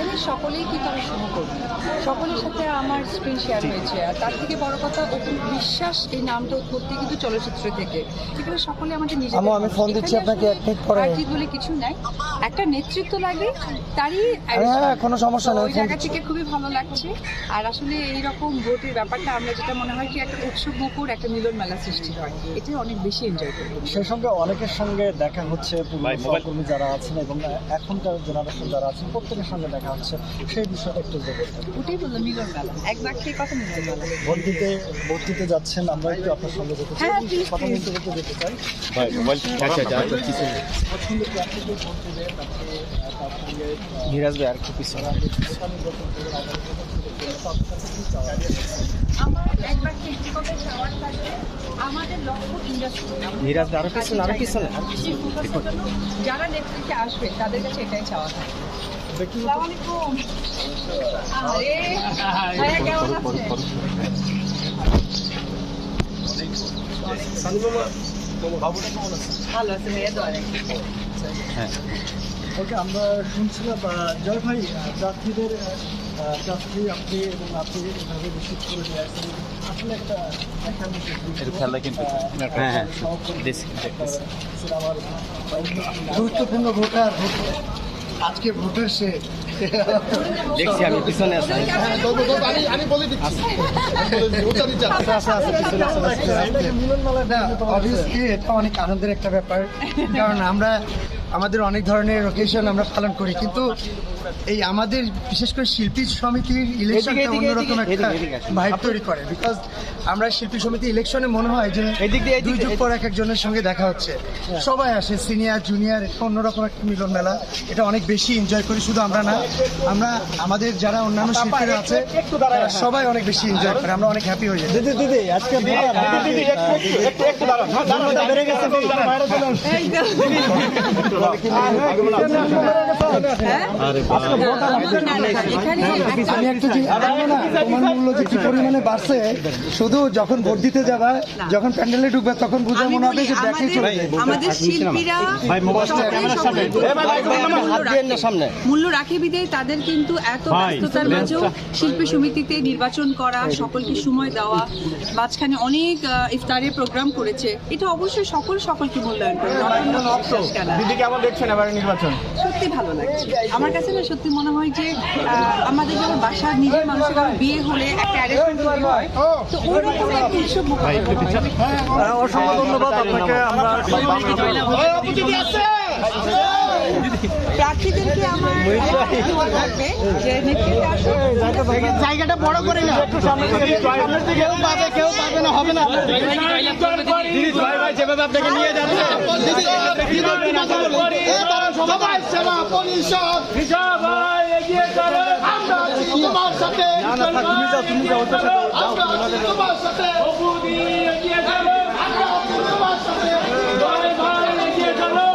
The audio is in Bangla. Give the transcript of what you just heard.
এখানে সকলেই কিন্তু আমি সহকর্মী। সকলের সাথে আমার স্ক্রিন শেয়ার হয়েছে। আর তার থেকে বড় কথা অপু বিশ্বাস এই নামটা উৎপত্তি কিন্তু চলচ্চিত্র থেকে। এখানে সকলে আমাদের নিজেদের আমি ফোন দিচ্ছি আপনাকে এক মিনিট পরে। বলে কিছু নাই। একটা নেতৃত্ব লাগে তারই হ্যাঁ, কোনো সমস্যা নেই, ওই জায়গা থেকে খুবই ভালো লাগছে। আর আসলে এইরকম ভোটের ব্যাপারটা আমরা যেটা মনে হয় কি একটা উৎসব মুখর একটা মিলন মেলা সৃষ্টি হয়। এটাই অনেক বেশি এনজয় করি। সেই সঙ্গে অনেকের সঙ্গে দেখা হচ্ছে পুরনো যারা আছেন এবং এখনকার জেনারেশন যারা আছেন প্রত্যেকের সঙ্গে দেখা হচ্ছে সেই বিষয়টা একটু ওটাই বলল মিলন মেলা এক বাক্যে কথা মিলন মেলা ভোট দিতে ভোট দিতে যাচ্ছেন আমরা একটু আপনার সঙ্গে যেতে চাই। হ্যাঁ, কথা বলতে বলতে যেতে চাই। ভাই মোবাইল আচ্ছা আচ্ছা আচ্ছা কিছু পছন্দ ভোট তারপরে ধীরাজ আর কাছে? আমার এক বাক্যে একটি কথা চাওয়ার থাকবে ইন্ডাস্ট্রি আরও পিছনে আরও পিছনে যারা নেতৃত্বে আসবে তাদের কাছে এটাই চাওয়া থাকে। আছে? ভালো আছে ভাইয়া দোয়া হ্যাঁ। ওকে আমরা শুনছিলাম জয় ভাই প্রার্থীদের আহ, আপনি এবং আপনি এভাবে রিসিভ করে নিয়ে আসছেন আসলে একটা দেখার মতো দৃশ্য। একটু খেয়াল রাখেন তো। আহ, হ্যাঁ, হ্যাঁ। গুরুত্বপূর্ণ ভোটার আজকে ভোটের সে দেখছি আমি পিছনে আছি অবভিয়াসলি এটা অনেক আনন্দের একটা ব্যাপার কারণ আমরা আমাদের অনেক ধরনের ওকেশন আমরা পালন করি কিন্তু এই আমাদের বিশেষ করে শিল্পী সমিতির ইলেকশনটা অন্যরকম একটা ভাইব তৈরি করে বিকজ আমরা শিল্পী সমিতি ইলেকশনে মনে হয় যে এদিক দিয়ে, এদিক দুই যুগ পর এক একজনের সঙ্গে দেখা হচ্ছে সবাই আসে সিনিয়র জুনিয়র অন্যরকম একটা মিলন মেলা এটা অনেক বেশি এনজয় করি শুধু আমরা না আমরা আমাদের যারা অন্যান্য শিল্পীরা আছে সবাই অনেক বেশি এনজয় করে আমরা অনেক হ্যাপি হয়ে যাই দিদি দিদি আজকে দামটা বেড়ে গেছে এখানে আমি একটা জিনিস জানো না তোমার মূল্য যে কি পরিমাণে বাড়ছে শুধু যখন ভোট দিতে যাবা যখন প্যান্ডেলে ঢুকবে তখন বুঝে মনে হবে যে ব্যাকে চলে আমাদের শিল্পীরা সকলেই সকলেই মূল্য রাখে। সামনে। বিদায় তাদের কিন্তু এত ব্যস্ততার মাঝেও শিল্পী সমিতিতে নির্বাচন করা সকলকে সময় দেওয়া মাঝখানে অনেক আহ, ইফতারের প্রোগ্রাম করেছে। এটা অবশ্যই সকল সকলকে মূল্যায়ন করে কেমন দেখছেন এবার নির্বাচন সত্যি ভালো লাগছে আমার কাছে না সত্যি মনে হয় যে আমাদের যেমন বাসার নিজের মানুষের বিয়ে হলে একটা অ্যারেঞ্জমেন্ট তৈরি হয় তো ওইরকম একটা উৎসব অসংখ্য ধন্যবাদ আপনাকে আমরা প্রার্থীদেরকে আমার থাকবে যে জায়গাটা বড় করে না একটু সামনে থেকে সামনের দিকে কেউ পাবে কেউ পাবে না হবে না যেভাবে আপনাকে নিয়ে যাচ্ছে সবাই সেবা পরিষদ আমরা আছি তোমার সাথে আমরা আছি তোমার সাথে আমরা আছি তোমার সাথে ভাই ভাই এগিয়ে চলো